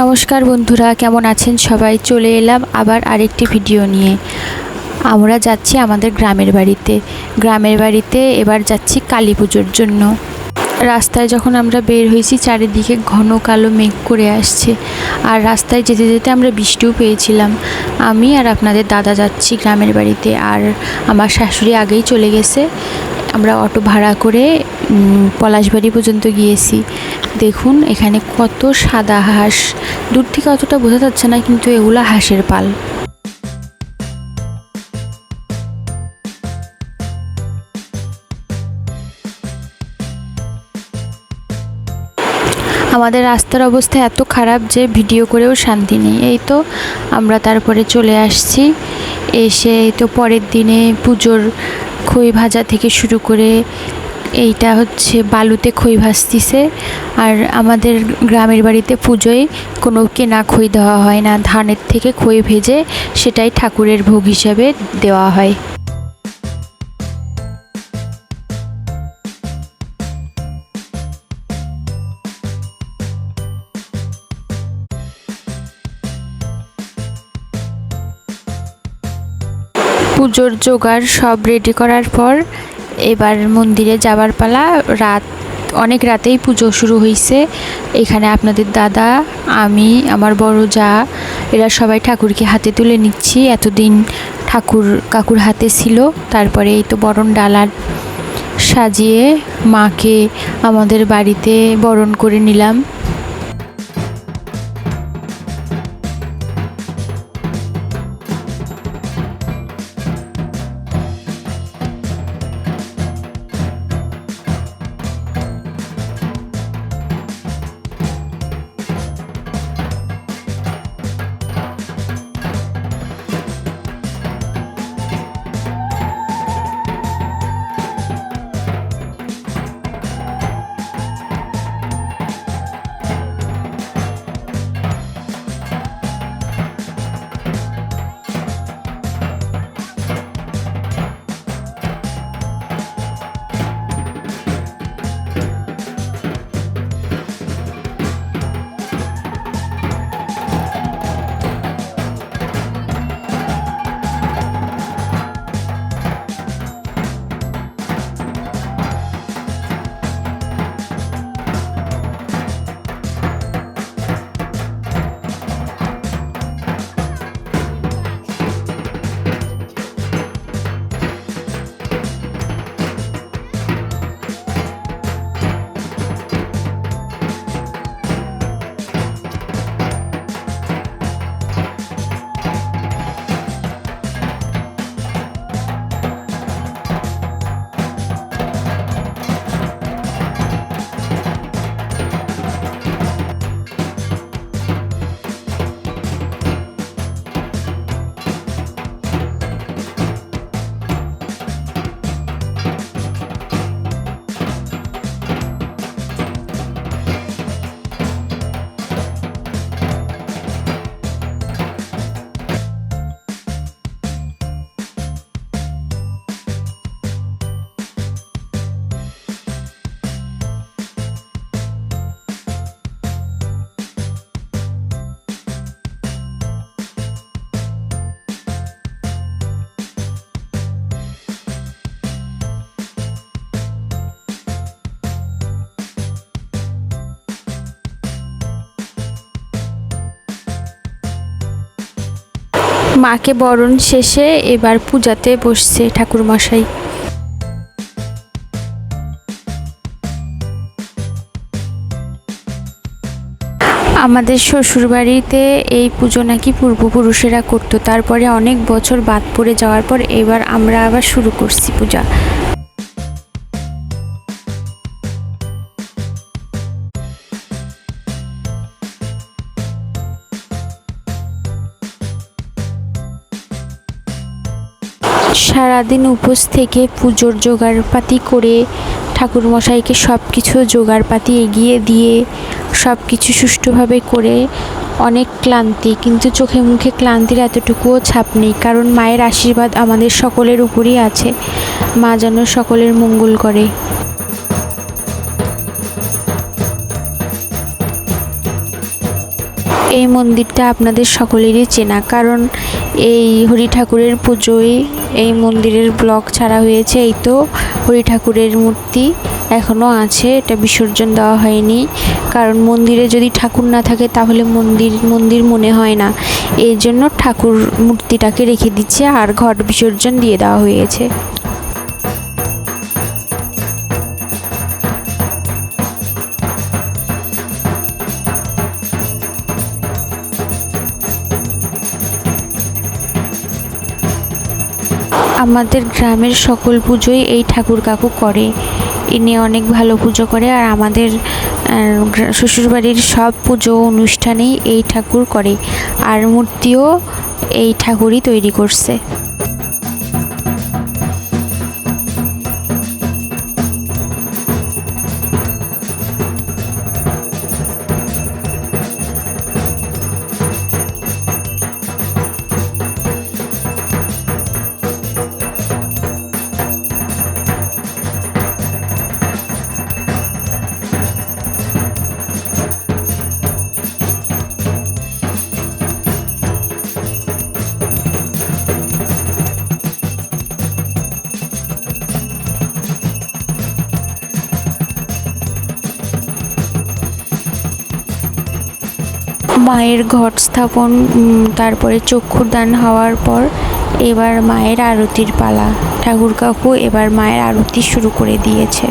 নমস্কার বন্ধুরা, কেমন আছেন সবাই? চলে এলাম আবার আরেকটি ভিডিও নিয়ে। আমরা যাচ্ছি আমাদের গ্রামের বাড়িতে। গ্রামের বাড়িতে এবার যাচ্ছি কালী পুজোর জন্য। রাস্তায় যখন আমরা বের হয়েছি, চারিদিকে ঘন কালো মেঘ করে আসছে। আর রাস্তায় যেতে যেতে আমরা বৃষ্টিও পেয়েছিলাম। আমি আর আপনাদের দাদা যাচ্ছি গ্রামের বাড়িতে। আর আমার শাশুড়ি আগেই চলে গেছে। আমরা অটো ভাড়া করে পলাশবাড়ি পর্যন্ত গিয়েছি। দেখুন, এখানে কত সাদা হাঁস। দূর থেকে অতটা বোঝা যাচ্ছে না, কিন্তু এগুলো হাঁসের পাল। আমাদের রাস্তার অবস্থা এত খারাপ যে ভিডিও করেও শান্তি নেই। এই তো আমরা তারপরে চলে আসছি। এসে তো পরের দিনে পুজোর খই ভাজা থেকে শুরু করে এইটা হচ্ছে বালুতে খই ভাজতিছে। আর আমাদের গ্রামের বাড়িতে পুজোয় কোনো কেনা খই দেওয়া হয় না। ধানের থেকে খই ভেজে সেটাই ঠাকুরের ভোগ হিসাবে দেওয়া হয়। পুজোর জোগাড় সব রেডি করার পর এবার মন্দিরে যাবার পালা। রাত, অনেক রাতেই পুজো শুরু হয়েছে এখানে আপনাদের দাদা, আমি, আমার বড় যা, এরা সবাই ঠাকুরকে হাতে তুলে নিচ্ছি। এতদিন ঠাকুর, কাকুর হাতে ছিল। তারপরে এই তো বরণ ডালার সাজিয়ে মাকে আমাদের বাড়িতে বরণ করে নিলাম। মাকে বরণ শেষে এবার পূজাতে বসছে ঠাকুরমশাই। আমাদের শ্বশুরবাড়িতে এই পুজো নাকি পূর্বপুরুষেরা করতো, তারপরে অনেক বছর বাদ পড়ে যাওয়ার পর এবার আমরা আবার শুরু করছি পূজা। সারাদিন উপোস থেকে পুজোর জোগাড়পাতি করে ঠাকুরমশাইকে সব কিছু জোগাড়পাতি এগিয়ে দিয়ে সব কিছু সুষ্ঠুভাবে করে অনেক ক্লান্তি। কিন্তু চোখে মুখে ক্লান্তির এতটুকুও ছাপ নেই। কারণ মায়ের আশীর্বাদ আমাদের সকলের উপরই আছে। মা যেন সকলের মঙ্গল করে। এই মন্দিরটা আপনাদের সকলেরই চেনা, কারণ এই হরি ঠাকুরের পুজোয় এই মন্দিরের ব্লক ছাড়া হয়েছে, এই তো হরি ঠাকুরের মূর্তি এখনও আছে, এটা বিসর্জন দেওয়া হয়নি। কারণ মন্দিরে যদি ঠাকুর না থাকে, তাহলে মন্দির মন্দির মনে হয় না। এই জন্য ঠাকুর মূর্তিটাকে রেখে দিচ্ছে আর ঘট বিসর্জন দিয়ে দেওয়া হয়েছে। আমাদের গ্রামের সকল পুজোই এই ঠাকুর কাকু করে। ইনি অনেক ভালো পুজো করে আর আমাদের শ্বশুরবাড়ির সব পুজো অনুষ্ঠানেই এই ঠাকুর করে। আর মূর্তিও এই ঠাকুরই তৈরি করছে। মায়ের ঘট স্থাপন তারপরে চক্ষুদান হওয়ার পর এবার মায়ের আরতির পালা। ঠাকুর কাকু এবার মায়ের আরতি শুরু করে দিয়েছে।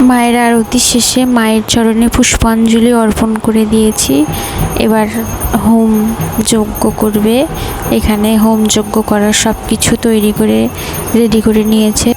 মায়ের আরতি শেষে মায়ের চরণে পুষ্পাঞ্জলি অর্পণ করে দিয়েছি। এবার হোম যজ্ঞ করবে। এখানে হোম যজ্ঞ করার সব কিছু তৈরি করে রেডি করে নিয়েছে।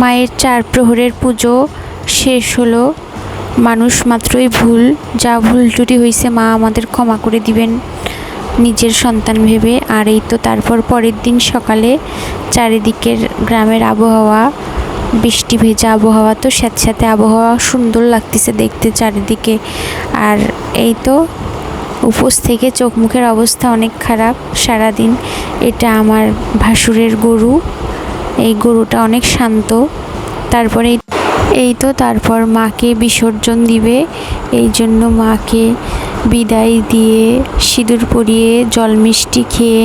মায়ের চার প্রহরের পুজো শেষ হলো। মানুষ মাত্রই ভুল, যা ভুল ত্রুটি হয়েছে মা আমাদের ক্ষমা করে দিবেন নিজের সন্তান ভেবে। আর এই তো তারপর পরের দিন সকালে চারিদিকের গ্রামের আবহাওয়া, বৃষ্টি ভেজা আবহাওয়া তো স্যাঁতস্যাঁতে আবহাওয়া সুন্দর লাগতেছে দেখতে চারিদিকে। আর এই তো উপোস থেকে চোখ মুখের অবস্থা অনেক খারাপ সারাদিন। এটা আমার ভাসুরের গরু। এই গরুটা অনেক শান্ত। তারপরে এই তো তারপর মাকে বিসর্জন দিবে। এই জন্য মাকে বিদায় দিয়ে সিঁদুর পরিয়ে জল মিষ্টি খেয়ে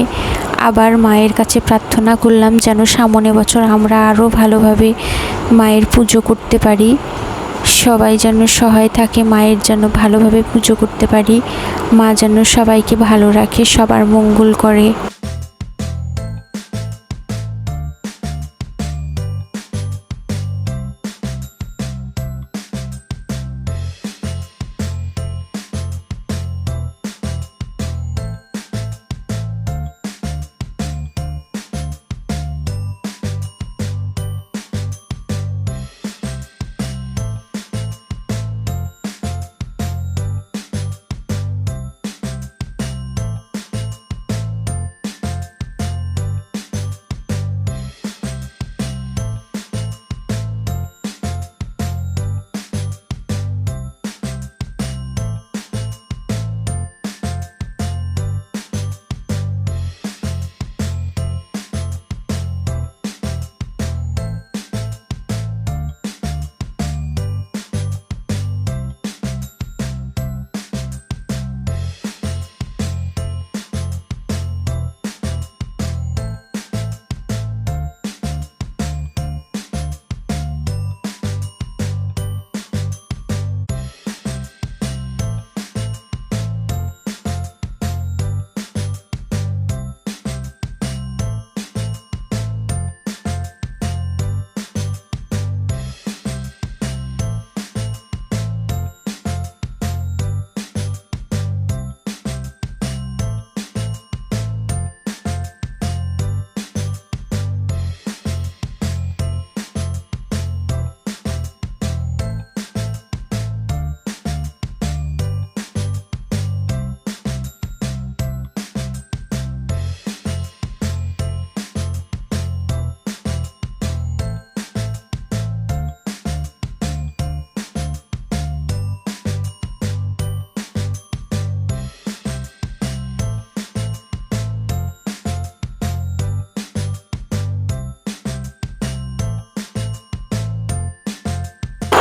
আবার মায়ের কাছে প্রার্থনা করলাম যেন সামনে বছর আমরা আরও ভালোভাবে মায়ের পুজো করতে পারি। সবাই যেন সহায় থাকে, মায়ের যেন ভালোভাবে পুজো করতে পারি। মা যেন সবাইকে ভালো রাখে, সবার মঙ্গল করে।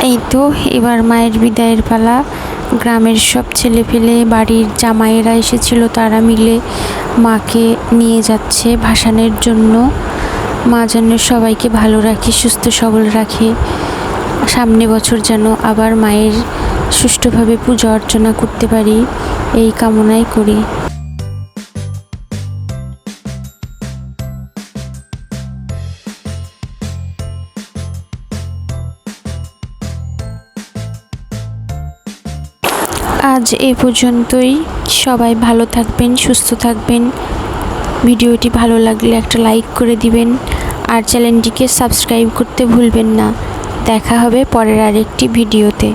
এই তো, এবার মায়ের বিদায়ের পালা। গ্রামের সব ছেলে পেলে বাড়ির জামাইয়েরা এসেছিল তারা মিলে মাকে নিয়ে যাচ্ছে ভাসানের জন্য। মা যেন সবাইকে ভালো রাখে, সুস্থ সবল রাখে। সামনে বছর যেন আবার মায়ের সুষ্ঠুভাবে পূজা অর্চনা করতে পারি, এই কামনাই করি। আজ এ পর্যন্তই। সবাই ভালো থাকবেন, সুস্থ থাকবেন। ভিডিওটি ভালো লাগলে একটা লাইক করে দিবেন। আর চ্যানেলটিকে সাবস্ক্রাইব করতে ভুলবেন না। দেখা হবে পরের আরেকটি ভিডিওতে।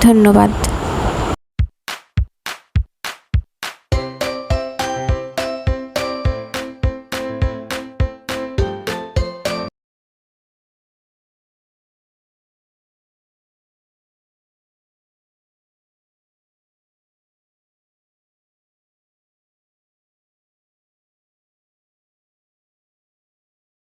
ধন্যবাদ।